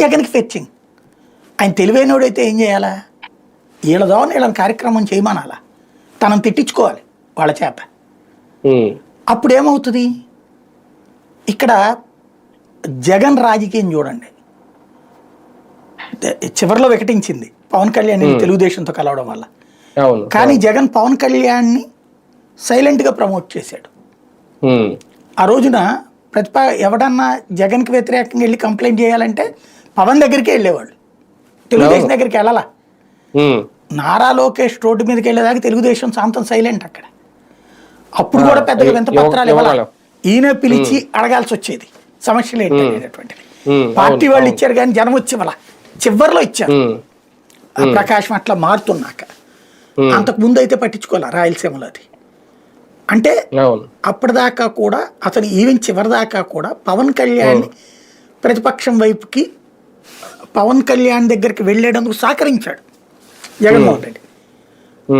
జగన్కి ఫెచ్చింగ్ ఆయన తెలివైనోడైతే ఏం చేయాలా? వీళ్ళదో వీళ్ళని కార్యక్రమం చేయమనాలా? తనను తిట్టించుకోవాలి వాళ్ళ చేత. ఉమ్, అప్పుడు ఏమవుతుంది ఇక్కడ జగన్ రాజకీయం చూడండి. చివరిలో వికటించింది పవన్ కళ్యాణ్ తెలుగుదేశంతో కలవడం వల్ల. కానీ జగన్ పవన్ కళ్యాణ్ని సైలెంట్గా ప్రమోట్ చేశాడు. ఆ రోజున ప్రతిప ఎవడన్నా జగన్కి వ్యతిరేకంగా వెళ్ళి కంప్లైంట్ చేయాలంటే పవన్ దగ్గరికి వెళ్ళేవాళ్ళు. తెలుగుదేశం దగ్గరికి వెళ్ళాలా? నారా లోకేష్ రోడ్డు మీదకి వెళ్ళేదాకా తెలుగుదేశం శాంతం సైలెంట్ అక్కడ. అప్పుడు కూడా పెద్దగా వింత ఇవ్వ- పత్రాలు ఇవ్వాలి. ఈయన పిలిచి అడగాల్సి వచ్చేది. సమస్యలు ఏంటి అనేటటువంటిది. ఉమ్, పార్టీ వాళ్ళు ఇచ్చారు కానీ జనం వచ్చి ఇవ్వాల చివరిలో ఇచ్చారు. ప్రకాశం అట్లా మారుతున్నాక. అంతకు ముందు అయితే పట్టించుకోవాలి రాయలసీమలో అది? అంటే అప్పటిదాకా కూడా అతను ఈవెన్ చివరిదాకా కూడా పవన్ కళ్యాణ్ ప్రతిపక్షం వైపుకి పవన్ కళ్యాణ్ దగ్గరికి వెళ్ళేటందుకు సహకరించాడు జగన్మోహన్ రెడ్డి.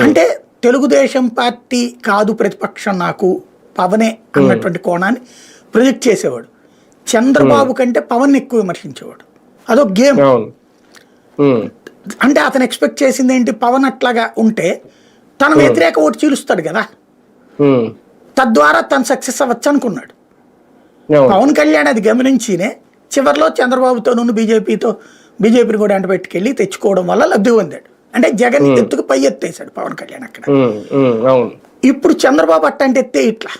అంటే తెలుగుదేశం పార్టీ కాదు ప్రతిపక్షం నాకు పవనే అన్నటువంటి కోణాన్ని ప్రొజెక్ట్ చేసేవాడు. చంద్రబాబు కంటే పవన్ ఎక్కువ విమర్శించేవాడు. అదో గేమ్. అంటే అతను ఎక్స్పెక్ట్ చేసింది ఏంటి? పవన్ అట్లాగా ఉంటే తన వ్యతిరేక ఓటు చీలుస్తాడు కదా. తద్వారా తను సక్సెస్ అవ్వచ్చు అనుకున్నాడు. పవన్ కళ్యాణ్ అది గమనించినే చివరిలో చంద్రబాబుతో నుండి బీజేపీతో బీజేపీని కూడా అంట పెట్టుకెళ్ళి తెచ్చుకోవడం వల్ల లబ్ధి పొందాడు. అంటే జగన్ ఎత్తుకు పై ఎత్తేసాడు పవన్ కళ్యాణ్ అక్కడ. ఇప్పుడు చంద్రబాబు అట్టంటే ఎత్తే ఇట్లా.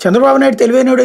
చంద్రబాబు నాయుడు తెలివైనడు